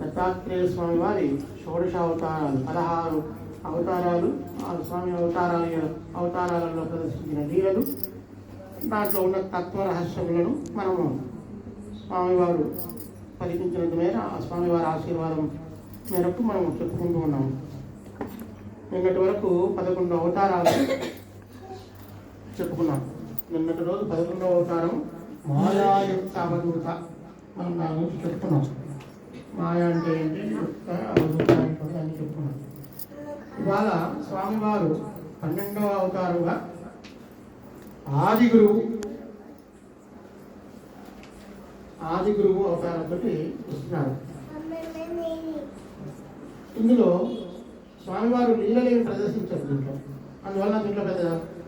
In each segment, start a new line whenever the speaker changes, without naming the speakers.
దత్తాత్రేయ స్వామి వారి షోడశ అవతారాలు పదహారు అవతారాలు ఆ స్వామి అవతారాల అవతారాలలో ప్రదర్శించిన లీలలు. దాంట్లో ఉన్న తత్వ రహస్యములను మనము స్వామివారు పలికించినంత మేర ఆ స్వామివారి ఆశీర్వాదం మేరకు మనం చెప్పుకుంటూ ఉన్నాము. నిన్నటి వరకు పదకొండు అవతారాలు చెప్పుకున్నాం. నిన్నటి రోజు పదకొండవ అవతారం మాయాయుక్త అవధూత మనం దాని గురించి చెప్పుకున్నాం. మాయ అంటే ఏంటి యుక్త అవతారం అంటే చెప్పుకున్నాం ఇవాళ స్వామివారు పన్నెండవ అవతారంగా ఆది గురువు ఆది గురువు అవతారంతో వస్తున్నారు. ఇందులో స్వామివారు లీలలేని ప్రదర్శించారు దీంట్లో. అందువల్ల దీంట్లో పెద్ద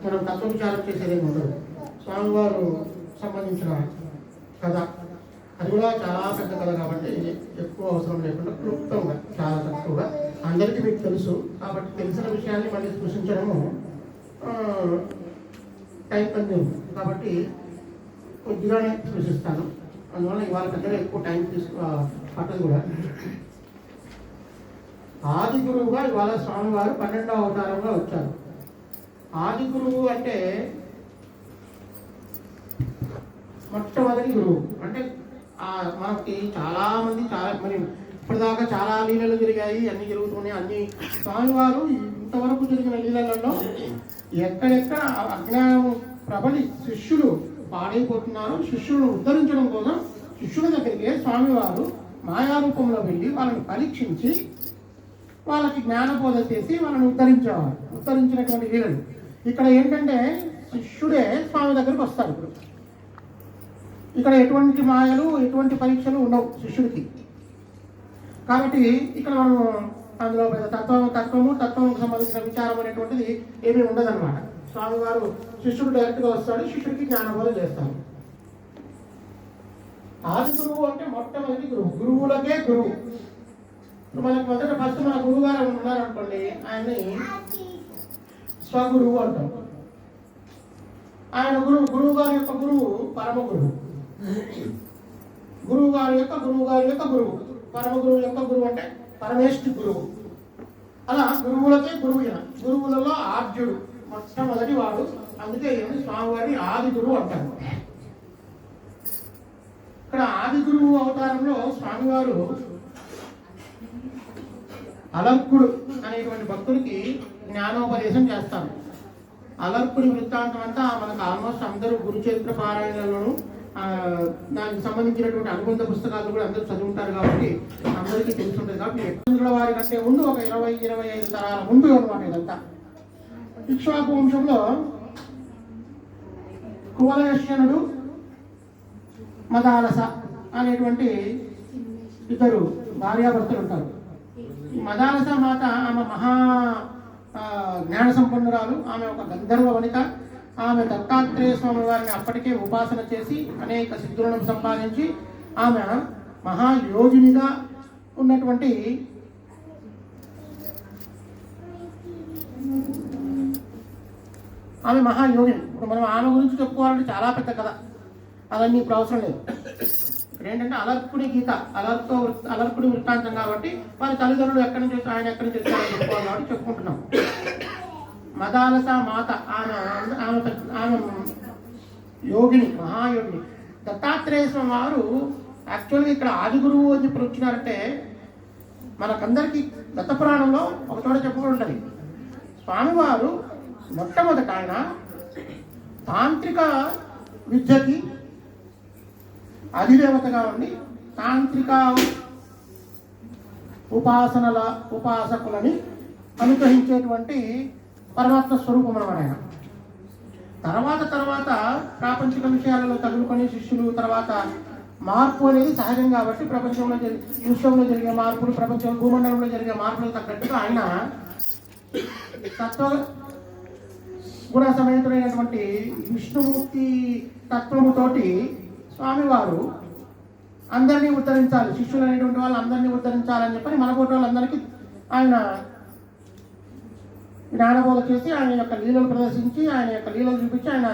మనం తత్వ విచారం చేసేది ఏమి ఉండదు. స్వామివారు సంబంధించిన కథ. అది కూడా చాలా పెద్ద కథ కాబట్టి ఎక్కువ అవసరం లేకుండా క్లుప్తంగా చాలా తక్కువగా. అందరికీ మీకు తెలుసు కాబట్టి తెలిసిన విషయాన్ని మళ్ళీ సృష్టించడము టైం కన్జ్యూమ్ కాబట్టి కొద్దిగానే సూచిస్తాను అందువల్ల ఇవాళ పెద్దగా ఎక్కువ టైం తీసుకు పట్టదు కూడా. ఆది గురువుగా ఇవాళ స్వామివారు పన్నెండవ అవతారంగా వచ్చారు. ఆది గురువు అంటే మొట్టమొదటి గురువు. అంటే మనకి చాలా మంది చాలా మరి ఇప్పటిదాకా చాలా లీలలు జరిగాయి అన్ని జరుగుతున్నాయి. అన్ని స్వామివారు ఇంతవరకు జరిగిన లీలలలో ఎక్కడెక్కడ అజ్ఞానం ప్రబలి శిష్యులు పాడైపోతున్నారు శిష్యులను ఉద్ధరించడం కోసం శిష్యుల దగ్గరికి స్వామివారు మాయారూపంలో వెళ్ళి వాళ్ళని పరీక్షించి వాళ్ళకి జ్ఞానబోధ చేసి వాళ్ళని ఉద్ధరించేవారు. ఉద్ధరించినటువంటి లీలలు. ఇక్కడ ఏంటంటే శిష్యుడే స్వామి దగ్గరికి వస్తాడు ఇప్పుడు. ఇక్కడ ఎటువంటి మాయలు ఎటువంటి పరీక్షలు ఉండవు శిష్యుడికి. కాబట్టి ఇక్కడ మనం అందులో తత్వం తత్వము తత్వంకు సంబంధించిన విచారం అనేటువంటిది ఏమీ ఉండదన్నమాట. స్వామివారు శిష్యుడు డైరెక్ట్గా వస్తాడు శిష్యుడికి జ్ఞానబోధ చేస్తాడు. ఆది గురువు అంటే మొట్టమొదటి గురువు. గురువులకే గురువు. మనకు మొదట ఫస్ట్ మన గురువు గారు ఉన్నారనుకోండి ఆయన్ని స్వగురువు అంటాం ఆయన గురువు గురువు గారి యొక్క గురువు పరమ గురువు గురువు గారి యొక్క గురువు గారి యొక్క గురువు. పరమ గురువు యొక్క గురువు అంటే పరమేష్ఠి గురువు. అలా గురువులకే గురువు ఈయన. గురువులలో ఆద్యుడు మొట్టమొదటి వాడు. అందుకే ఈయన ఆది గురువు అంటారు. ఇక్కడ ఆది గురువు అవతారంలో స్వామివారు అలర్కుడు అనేటువంటి భక్తుడికి జ్ఞానోపదేశం చేస్తారు. అలర్కుడి వృత్తాంతం అంతా మనకు ఆల్మోస్ట్ అందరూ గురుచరిత్ర పారాయణలోనూ పారాయణలోను దానికి సంబంధించినటువంటి అనుబంధ పుస్తకాలు కూడా అందరూ చదువుంటారు కాబట్టి అందరికీ తెలుసుంటుంది కాబట్టి వారి కంటే ముందు ఒక ఇరవై ఇరవై ఐదు తరాల ముందు అనమాట ఇదంతా. ఇక్ష్వాకు వంశంలో కువలయశ్యనుడు మదాలస అనేటువంటి ఇద్దరు భార్యాభర్తలు ఉంటారు. మదాలస మాత ఆమె మహా జ్ఞాన సంపన్నురాలు ఆమె ఒక గంధర్వ వనిత ఆమె దత్తాత్రేయ స్వామి వారిని అప్పటికే ఉపాసన చేసి అనేక సిద్ధులను సంపాదించి ఆమె మహాయోగినిగా ఉన్నటువంటి ఆమె మహాయోగిని. ఇప్పుడు మనం ఆమె గురించి చెప్పుకోవాలంటే చాలా పెద్ద కథ. అవన్నీ ఇప్పుడు అవసరం లేదు. ఇక్కడ ఏంటంటే అలర్పుడి గీత అలర్తో అలర్పుడి అలర్కుడి వృత్తాంతం కాబట్టి వారి తల్లిదండ్రులు ఎక్కడి నుంచి ఆయన ఎక్కడి నుంచి వచ్చారో చెప్పుకోవాలి కాబట్టి చెప్పుకుంటున్నాం. మదాలస మాత ఆమె ఆమె ఆమె యోగిని మహాయోగిని. దత్తాత్రేయ స్వామి వారు యాక్చువల్గా ఇక్కడ ఆది గురువు అని చెప్పి వచ్చినారంటే మనకందరికీ దత్తపురాణంలో ఒక చోట చెప్పుకుని ఉంటుంది. స్వామివారు మొట్టమొదట ఆయన తాంత్రిక విద్యకి అధిదేవతగా ఉండి తాంత్రిక ఉపాసనల ఉపాసకులని అనుగ్రహించేటువంటి పరమాత్మ స్వరూపం అనమాట ఆయన. తర్వాత తర్వాత ప్రాపంచిక విషయాలలో తగులుకొని శిష్యులు తర్వాత మార్పు అనేది సహజం కాబట్టి ప్రపంచంలో జరిగే విశ్వంలో జరిగే మార్పులు ప్రపంచం భూమండలంలో జరిగే మార్పులు తగ్గట్టుగా ఆయన తత్వ గుణ సమేతుడైనటువంటి విష్ణుమూర్తి తత్వముతోటి స్వామివారు అందరినీ ఉద్ధరించాలి. శిష్యులు అనేటువంటి వాళ్ళు అందరినీ ఉద్ధరించాలని చెప్పని మనకోటి వాళ్ళందరికీ ఆయన జ్ఞానబోధ చేసి ఆయన యొక్క లీలలు ప్రదర్శించి ఆయన యొక్క లీలలు చూపించి ఆయన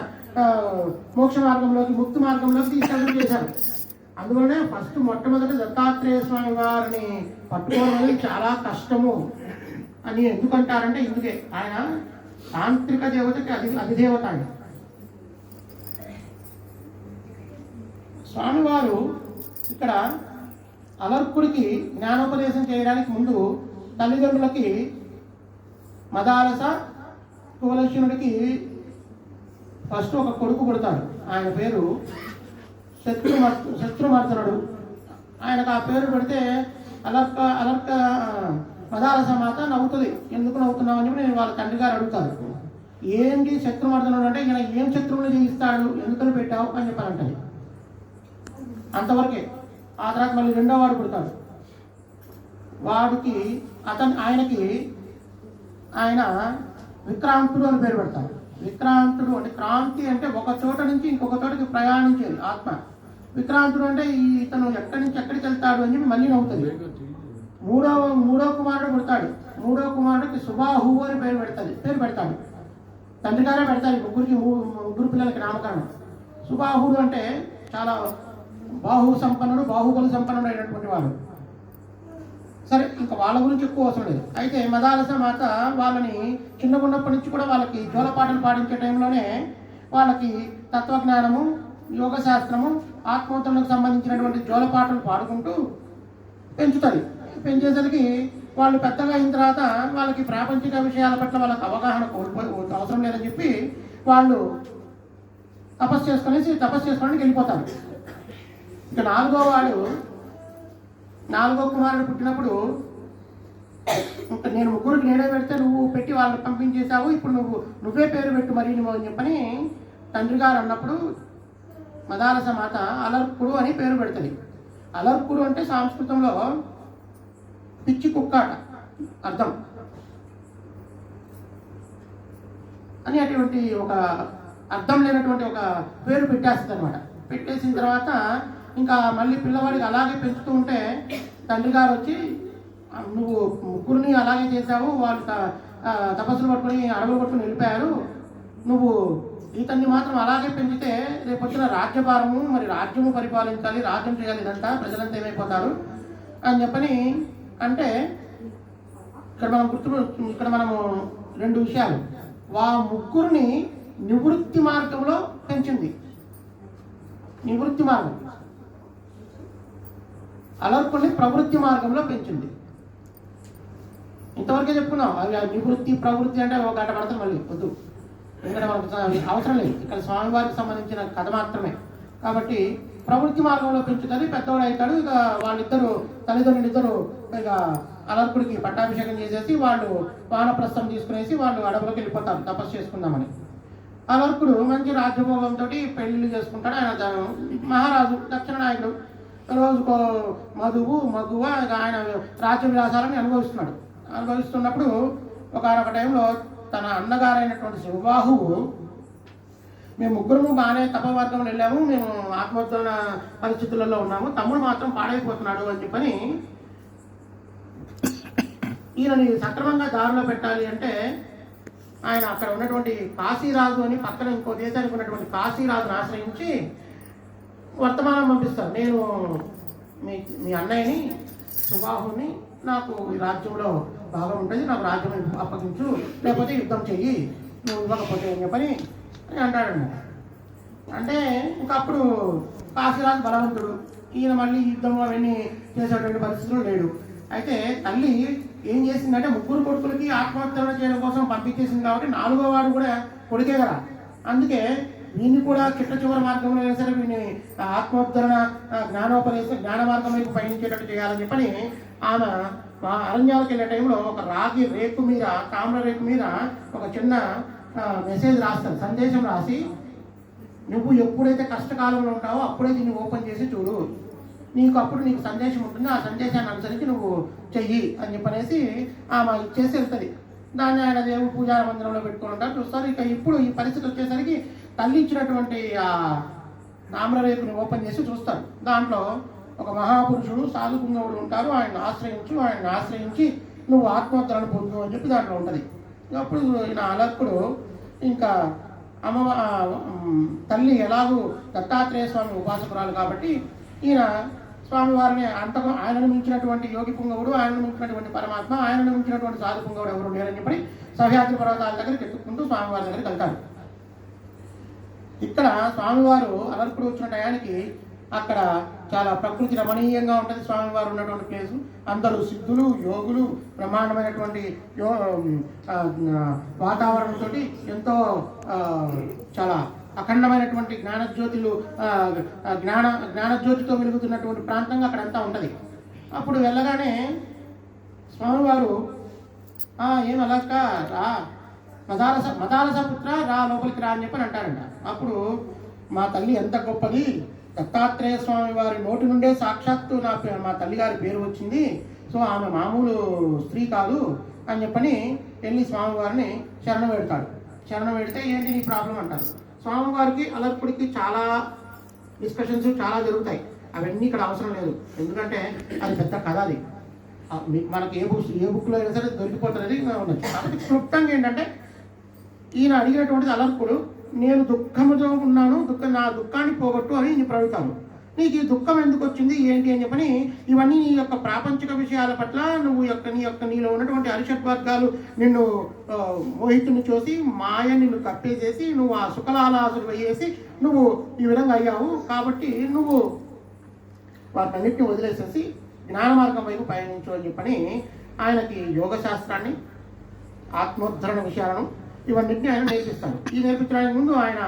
మోక్ష మార్గంలోకి ముక్తి మార్గంలోకి తీసుకెళ్ళడం చేశారు. అందువలనే ఫస్ట్ మొట్టమొదటి దత్తాత్రేయ స్వామి వారిని పట్టుకోవడం అనేది చాలా కష్టము అని ఎందుకంటారంటే ఇందుకే. ఆయన తాంత్రిక దేవతకి అధి అధిదేవత ఆయన. స్వామివారు ఇక్కడ అలర్కుడికి జ్ఞానోపదేశం చేయడానికి ముందు తల్లిదండ్రులకి మదాలస కువలక్ష్మణుడికి ఫస్ట్ ఒక కొడుకు పుడతాడు. ఆయన పేరు శత్రుమర్ శత్రుమర్దనుడు ఆయనకు ఆ పేరు పెడితే అలర్క అలర్క మదాలస మాత నవ్వుతుంది. ఎందుకు నవ్వుతున్నావు అని నేను వాళ్ళ తండ్రి గారు అడుగుతాను ఏంటి శత్రుమర్దనుడు అంటే ఈయన ఏం శత్రువుని జయిస్తాడు ఎందుకని పెట్టావు అని చెప్పాలంటది. అంతవరకే ఆ తర్వాత మళ్ళీ రెండో వాడు పుడతాడు. వాడికి అతను ఆయనకి ఆయన విక్రాంతుడు అని పేరు పెడతారు విక్రాంతుడు అంటే క్రాంతి అంటే ఒక చోట నుంచి ఇంకొక చోటకి ప్రయాణించేది ఆత్మ. విక్రాంతుడు అంటే ఈ ఇతను ఎక్కడి నుంచి ఎక్కడికి వెళ్తాడు అని చెప్పి మళ్ళీ నవ్వుతుంది. మూడవ మూడో కుమారుడు పుడతాడు. మూడో కుమారుడికి సుబాహు అని పేరు పెడతాడు పేరు పెడతాడు. తండ్రి గారే పెడతారు ముగ్గురికి ముగ్గురు పిల్లలకి నామకరణం. సుబాహుడు అంటే చాలా బాహు సంపన్నుడు బాహుబలి సంపన్నుడు అయినటువంటి వాడు. సరే ఇంకా వాళ్ళ గురించి ఎక్కువ అవసరం లేదు. అయితే మదాలస మాత వాళ్ళని చిన్నగున్నప్పటి నుంచి కూడా వాళ్ళకి జోల పాటలు పాడించే టైంలోనే వాళ్ళకి తత్వజ్ఞానము యోగ శాస్త్రము ఆత్మోత్తరణకు సంబంధించినటువంటి జోల పాటలు పాడుకుంటూ పెంచుతుంది పెంచేసరికి వాళ్ళు పెద్దగా అయిన తర్వాత వాళ్ళకి ప్రాపంచిక విషయాల పట్ల వాళ్ళకి అవగాహన కోల్పోయి అవసరం లేదని చెప్పి వాళ్ళు తపస్సు చేసుకునేసి తపస్సు చేసుకోవడానికి వెళ్ళిపోతారు. ఇక నాలుగో వాడు నాలుగో కుమారుడు పుట్టినప్పుడు నేను ముగ్గురికి నేనే పెడితే నువ్వు పెట్టి వాళ్ళని పంపించేశావు ఇప్పుడు నువ్వు నువ్వే పేరు పెట్టు మరి నువ్వు అని చెప్పని తండ్రి గారు అన్నప్పుడు మదాలస మాత అలర్కుడు అని పేరు పెడుతుంది. అలర్కుడు అంటే సంస్కృతంలో పిచ్చి కుక్కాట అర్థం. అని అటువంటి ఒక అర్థం లేనటువంటి ఒక పేరు పెట్టేస్తుంది అనమాట పెట్టేసిన తర్వాత ఇంకా మళ్ళీ పిల్లవాడికి అలాగే పెంచుతూ ఉంటే తండ్రి గారు వచ్చి నువ్వు ముగ్గురిని అలాగే చేశావు వాళ్ళు త- తపస్సులు పట్టుకొని అడవులు పట్టుకొని వెళ్ళిపోయారు. నువ్వు ఇతన్ని మాత్రం అలాగే పెంచితే రేపు వచ్చిన రాజ్యభారము మరి రాజ్యము పరిపాలించాలి రాజ్యం చేయాలి ఇదంతా ప్రజలంతా ఏమైపోతారు? అని చెప్పని అంటే ఇక్కడ మనం గుర్తు ఇక్కడ మనము రెండు విషయాలు. వా ముగ్గురిని నివృత్తి మార్గంలో పెంచింది. నివృత్తి మార్గం. అలర్పుల్ని ప్రవృత్తి మార్గంలో పెంచింది. ఇంతవరకే చెప్పుకున్నాం అవి నివృత్తి ప్రవృత్తి అంటే ఒక గంట పడతాం మళ్ళీ వద్దు. ఎందుకంటే మనకు అవసరం లేదు. ఇక్కడ స్వామివారికి సంబంధించిన కథ మాత్రమే. కాబట్టి ప్రవృత్తి మార్గంలో పెంచుతుంది పెద్దవాడు అవుతాడు ఇక వాళ్ళిద్దరు తల్లిదండ్రులు ఇద్దరు ఇక అలర్కుడికి పట్టాభిషేకం చేసేసి వాళ్ళు వానప్రస్థం తీసుకునేసి వాళ్ళు అడవులోకి వెళ్ళిపోతారు తపస్సు చేసుకుందామని. అలర్కుడు మంచి రాజ్యభోగంతో పెళ్ళిళ్ళు చేసుకుంటాడు. ఆయన మహారాజు దక్షిణ నాయకుడు. రోజుకో మధువు మగువ ఆయన రాజ్య విలాసాలని అనుభవిస్తున్నాడు. అనుభవిస్తున్నప్పుడు ఒకనొక టైంలో తన అన్నగారైనటువంటి శివబాహువు మేము ముగ్గురము బాగానే తపవర్గంలో వెళ్ళాము మేము ఆత్మహత్యల పరిస్థితులలో ఉన్నాము తమ్ముడు మాత్రం పాడైపోతున్నాడు అని చెప్పని ఈయనని సక్రమంగా దారిలో పెట్టాలి అంటే ఆయన అక్కడ ఉన్నటువంటి కాశీరాజు అని పక్కన ఇంకో దేశానికి ఉన్నటువంటి కాశీరాజును ఆశ్రయించి వర్తమానం పంపిస్తారు. నేను మీ మీ అన్నయ్యని సుబాహుని నాకు ఈ రాజ్యంలో భాగం ఉంటుంది. నాకు రాజ్యం అప్పగించు లేకపోతే యుద్ధం చెయ్యి నువ్వు ఇవ్వకపోతే అని చెప్పని అని అంటాడన్నమాట అంటే ఇంకా అప్పుడు కాశీరాజు బలవంతుడు. ఈయన మళ్ళీ యుద్ధం అవన్నీ చేసేటువంటి పరిస్థితులు లేడు. అయితే తల్లి ఏం చేసిందంటే ముగ్గురు కొడుకులకి ఆత్మహత్యలు చేయడం కోసం పంపించేసింది కాబట్టి నాలుగో వాడు కూడా కొడుకే కదా. అందుకే వీడిని కూడా చిట్ట చివరి మార్గంలో అయినా సరే ఆత్మోద్ధరణ ఆ, జ్ఞానోపదేశ జ్ఞాన మార్గం వైపు పయనించేటట్టు చేయాలని చెప్పని ఆమె ఆ అరణ్యాలకు వెళ్ళే టైంలో ఒక రాగి రేకు మీద తామ్ర రేకు మీద ఒక చిన్న మెసేజ్ రాస్తారు సందేశం రాసి నువ్వు ఎప్పుడైతే కష్టకాలంలో ఉంటావో అప్పుడే దీన్ని ఓపెన్ చేసి చూడు. నీకు అప్పుడు నీకు సందేశం ఉంటుంది. ఆ సందేశాన్ని అనుసరించి నువ్వు చెయ్యి అని చెప్పనేసి ఆమె ఇచ్చేసి వెళ్తుంది. దాన్ని ఆయన దేవుడు పూజా మందిరంలో పెట్టుకుని ఉంటారు. చూస్తారు. ఇక ఇప్పుడు ఈ పరిస్థితి వచ్చేసరికి తల్లి ఇచ్చినటువంటి ఆ తామ్రరేకుని ఓపెన్ చేసి చూస్తారు. దాంట్లో ఒక మహాపురుషుడు సాధుపుంగవుడు ఉంటారు. ఆయన ఆశ్రయించు ఆయన ఆశ్రయించి నువ్వు ఆత్మహత్యలను పొందు అని చెప్పి దాంట్లో ఉంటుంది. అప్పుడు ఈయన అలక్కుడు ఇంకా అమ్మ తల్లి ఎలాగూ దత్తాత్రేయ స్వామి ఉపాసకురాలు కాబట్టి ఈయన స్వామివారిని అంత ఆయనను మించినటువంటి యోగి పుంగవుడు ఆయనను మించినటువంటి పరమాత్మ ఆయనను మించినటువంటి సాధు పుంగవుడు ఎవరు లేరని చెప్పి సహ్యాద్రి పర్వతాల దగ్గరికి ఎక్కుకుంటూ స్వామివారి దగ్గరికి వెళ్తాడు. ఇక్కడ స్వామివారు అలర్పుడు వచ్చిన టయానికి అక్కడ చాలా ప్రకృతి రమణీయంగా ఉంటుంది స్వామివారు ఉన్నటువంటి ప్లేసు అందరూ సిద్ధులు యోగులు బ్రహ్మాండమైనటువంటి యో వాతావరణంతో ఎంతో చాలా అఖండమైనటువంటి జ్ఞానజ్యోతులు జ్ఞాన జ్ఞానజ్యోతితో వెలుగుతున్నటువంటి ప్రాంతంగా అక్కడంతా ఉంటుంది. అప్పుడు వెళ్ళగానే స్వామివారు "ఆ, ఏం అలాక్క? రా. మదాలస మదాలస పుత్ర రా లోపలికి రా అని చెప్పని అంటారంట. అప్పుడు మా తల్లి ఎంత గొప్పది? దత్తాత్రేయ స్వామి వారి నోటి నుండే సాక్షాత్తు నా మా తల్లి గారి పేరు వచ్చింది. సో ఆమె మామూలు స్త్రీ కాదు అని చెప్పని వెళ్ళి స్వామివారిని శరణ పెడతాడు. శరణ పెడితే ఏంటి నీ ప్రాబ్లం అంటారు. స్వామివారికి అలర్పుడికి చాలా డిస్కషన్స్ చాలా జరుగుతాయి. అవన్నీ ఇక్కడ అవసరం లేదు. ఎందుకంటే అది పెద్ద కథ అది. మనకి ఏ బుక్స్ ఏ బుక్లో అయినా సరే దొరికిపోతున్నది ఉండొచ్చు. కాబట్టి క్లుప్తంగా ఏంటంటే ఈయన అడిగినటువంటిది అలర్పుడు నేను దుఃఖముతో ఉన్నాను దుఃఖం నా దుఃఖాన్ని పోగొట్టు అని నేను ప్రడుతాను నీకు ఈ దుఃఖం ఎందుకు వచ్చింది? ఏంటి అని చెప్పని ఇవన్నీ నీ యొక్క ప్రాపంచిక విషయాల పట్ల నువ్వు యొక్క నీ యొక్క నీలో ఉన్నటువంటి అరిషట్ వర్గాలు నిన్ను మోహితుని చూసి మాయ నిన్ను కప్పేసేసి నువ్వు ఆ సుఖలాలాసులు వేసి నువ్వు ఈ విధంగా అయ్యావు. కాబట్టి నువ్వు వాటన్నిటిని వదిలేసేసి జ్ఞాన మార్గం వైపు పయనించు అని చెప్పని ఆయనకి యోగ శాస్త్రాన్ని ఆత్మోద్ధరణ విషయాలను ఇవన్నింటినీ ఆయన నేర్పిస్తాడు. ఈ నేర్పించడానికి ముందు ఆయన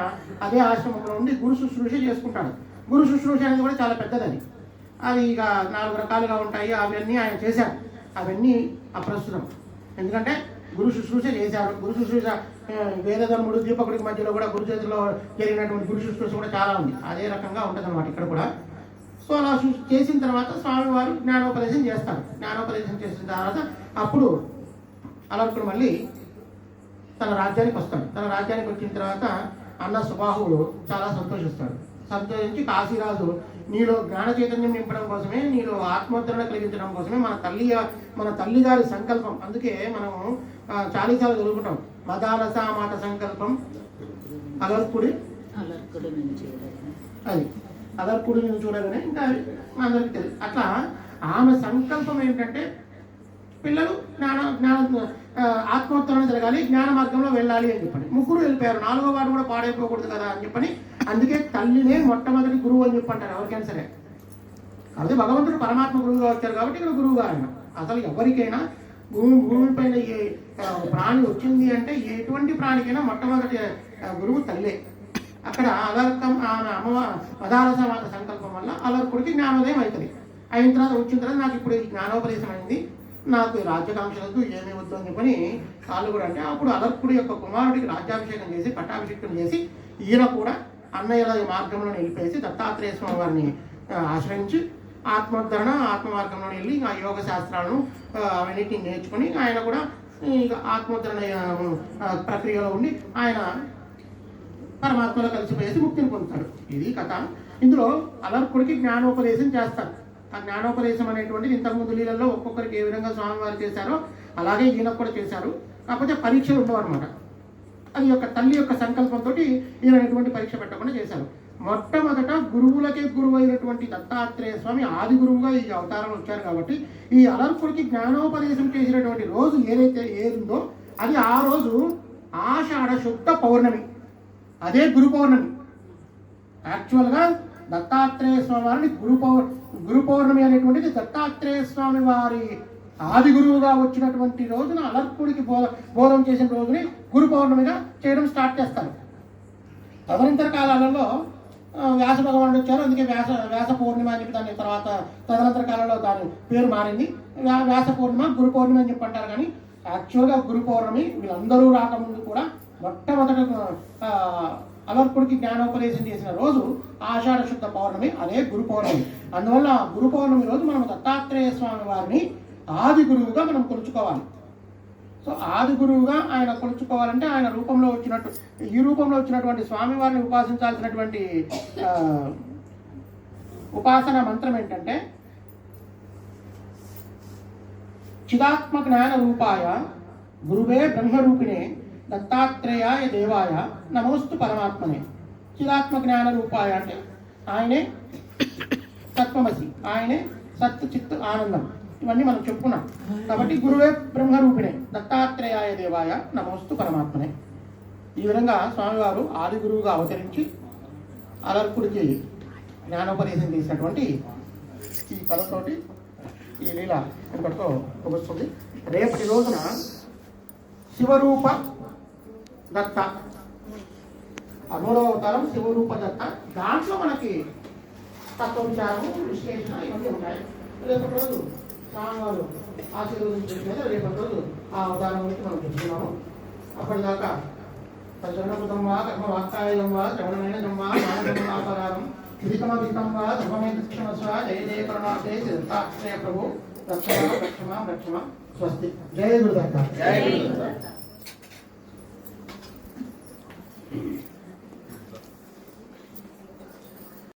అదే ఆశ్రమంలో ఉండి గురు శుశ్రూష చేసుకుంటాడు. గురు శుశ్రూష అనేది కూడా చాలా పెద్దదని అది ఇక నాలుగు రకాలుగా ఉంటాయి. అవన్నీ ఆయన చేశారు అవన్నీ అప్రస్తుతం. ఎందుకంటే గురు శుశ్రూష చేశారు గురు శుశ్రూష వేదధర్ముడు దీపకుడికి మధ్యలో కూడా గురు చేతిలో జరిగినటువంటి గురు శుశ్రూష కూడా చాలా ఉంది. అదే రకంగా ఉంటుంది అనమాట ఇక్కడ కూడా. సో అలా చేసిన తర్వాత స్వామివారు జ్ఞానోపదేశం చేస్తారు. జ్ఞానోపదేశం చేసిన తర్వాత అప్పుడు అలర్కుడు మళ్ళీ తన రాజ్యానికి వస్తాడు. తన రాజ్యానికి వచ్చిన తర్వాత అన్న సుబాహువుడు చాలా సంతోషిస్తాడు సంతోషించి కాశీరాజు నీలో జ్ఞాన చైతన్యం నింపడం కోసమే నీలో ఆత్మోద్ధరణ కలిగించడం కోసమే మన తల్లి మన తల్లి గారి సంకల్పం. అందుకే మనము చాలీసాలు చదువుకుంటాం. మదాలస మాట సంకల్పం అలర్కుడి.
అలర్కుడు
అది. అదర్కుడు నేను చూడగానే ఇంకా అందరికి తెలుసు అట్లా ఆమె సంకల్పం ఏంటంటే పిల్లలు జ్ఞాన జ్ఞాన ఆత్మోత్తరణ జరగాలి జ్ఞాన మార్గంలో వెళ్ళాలి అని చెప్పని ముగ్గురు వెళ్ళిపోయారు. నాలుగో వాడు కూడా పాడైపోకూడదు కదా అని చెప్పని అందుకే తల్లినే మొట్టమొదటి గురువు అని చెప్పంటారు ఎవరికైనా సరే. కాబట్టి భగవంతుడు పరమాత్మ గురువుగా వచ్చారు కాబట్టి ఇక్కడ గురువు గారు అసలు ఎవరికైనా భూమి భూమిపైన ఏ ప్రాణి వచ్చింది అంటే ఎటువంటి ప్రాణికైనా మొట్టమొదటి గురువు తల్లే. అక్కడ అలర్కం ఆమె అమ్మ పదాలస మాత సంకల్పం వల్ల అలర్కుడికి జ్ఞానోదయం అవుతుంది. అయిన తర్వాత వచ్చిన తర్వాత నాకు ఇప్పుడు జ్ఞానోపదేశం అయింది. నాకు ఈ ఏమి ఏమీ చెప్పని వాళ్ళు కూడా అంటే అప్పుడు అలర్కుడి యొక్క కుమారుడికి రాజ్యాభిషేకం చేసి పట్టాభిషేకం చేసి ఈయన కూడా అన్నయ్యల మార్గంలో నిలిపేసి దత్తాత్రేయ స్వామి వారిని ఆశ్రయించి ఆత్మోద్ధరణ ఆత్మ మార్గంలో వెళ్ళి ఆ యోగ శాస్త్రాలను అవన్నిటిని నేర్చుకొని ఆయన కూడా ఆత్మోద్ధరణ ప్రక్రియలో ఉండి ఆయన పరమాత్మలో కలిసిపోయేసి ముక్తిని పొందుతాడు. ఇది కథ. ఇందులో అలర్కుడికి జ్ఞానోపదేశం చేస్తారు. ఆ జ్ఞానోపదేశం అనేటువంటిది ఇంతకుముందు లీలల్లో ఒక్కొక్కరికి ఏ విధంగా స్వామివారు చేశారో అలాగే ఈయనకు కూడా చేశారు. కాకపోతే పరీక్షలు ఉండవన్నమాట అది యొక్క తల్లి యొక్క సంకల్పంతో ఈయన ఎటువంటి పరీక్ష పెట్టకుండా చేశారు. మొట్టమొదట గురువులకే గురువు అయినటువంటి దత్తాత్రేయ స్వామి ఆది గురువుగా ఈ అవతారం వచ్చారు కాబట్టి ఈ అలర్పుడికి జ్ఞానోపదేశం చేసినటువంటి రోజు ఏదైతే ఏదుందో అది ఆ రోజు ఆషాఢ శుద్ధ పౌర్ణమి. అదే గురు పౌర్ణమి. యాక్చువల్గా దత్తాత్రేయ స్వామి వారిని గురు పౌర్ గురు పౌర్ణమి అనేటువంటిది దత్తాత్రేయ స్వామి వారి ఆది గురువుగా వచ్చినటువంటి రోజున అలర్కుడికి బోధ బోధం చేసిన రోజుని గురు పౌర్ణమిగా చేయడం స్టార్ట్ చేస్తారు. తదనంతర కాలాలలో వ్యాస భగవానుడు వచ్చారు. అందుకే వ్యాస వ్యాస పౌర్ణిమ అని చెప్పి దాని తర్వాత తదనంతర కాలంలో దాని పేరు మారింది. వ్యా- వ్యాస పౌర్ణిమ గురు పౌర్ణిమ అని చెప్పి అంటారు కానీ యాక్చువల్గా గురు పౌర్ణమి వీళ్ళందరూ రాకముందు కూడా మొట్టమొదట అలర్పుడికి జ్ఞానోపదేశం చేసిన రోజు ఆషాఢ శుద్ధ పౌర్ణమి అదే గురు పౌర్ణమి. అందువల్ల గురు పౌర్ణమి రోజు మనం దత్తాత్రేయ స్వామి వారిని ఆది గురువుగా మనం కొలుచుకోవాలి. సో ఆది గురువుగా ఆయన కొలుచుకోవాలంటే ఆయన రూపంలో వచ్చినట్టు ఈ రూపంలో వచ్చినటువంటి స్వామివారిని ఉపాసించాల్సినటువంటి ఉపాసన మంత్రం ఏంటంటే చిదాత్మ జ్ఞాన రూపాయ గురువే బ్రహ్మరూపిణే దత్తాత్రేయాయ దేవాయ నమోస్తు పరమాత్మనే. చిరాత్మ జ్ఞాన రూపాయ అంటే ఆయనే తత్వమసి ఆయనే సత్ చిత్ ఆనందం. ఇవన్నీ మనం చెప్పుకున్నాం. కాబట్టి గురువే బ్రహ్మరూపిణే దత్తాత్రేయాయ దేవాయ నమోస్తు పరమాత్మనే. ఈ విధంగా స్వామివారు ఆది గురువుగా అవతరించి అలర్కుడికి జ్ఞానోపదేశం చేసినటువంటి ఈ కథతోటి ఈ లీల ఇంకటితో ముగుస్తుంది. రేపటి రోజున శివరూప దత్త. మూడవ అవతారం శివరూప దత్త దాంట్లో మనకి తత్వ విచారము విశ్లేషణ ఇవన్నీ ఉంటాయి. రేపటి రోజు స్వామివారు ఆశీర్వదించిన రేపటి రోజు ఆ అవతారం గురించి మనం చెప్తున్నాము అప్పటిదాకా సజ్జనకృతం వా కర్మ వా శ్రవణమైన వా మానవం వా ధర్మమే జయ జయ కరుణాదే దత్తాశ్రయ ప్రభు స్వస్తి. జయ గురుదత్త.
గురుదత్త.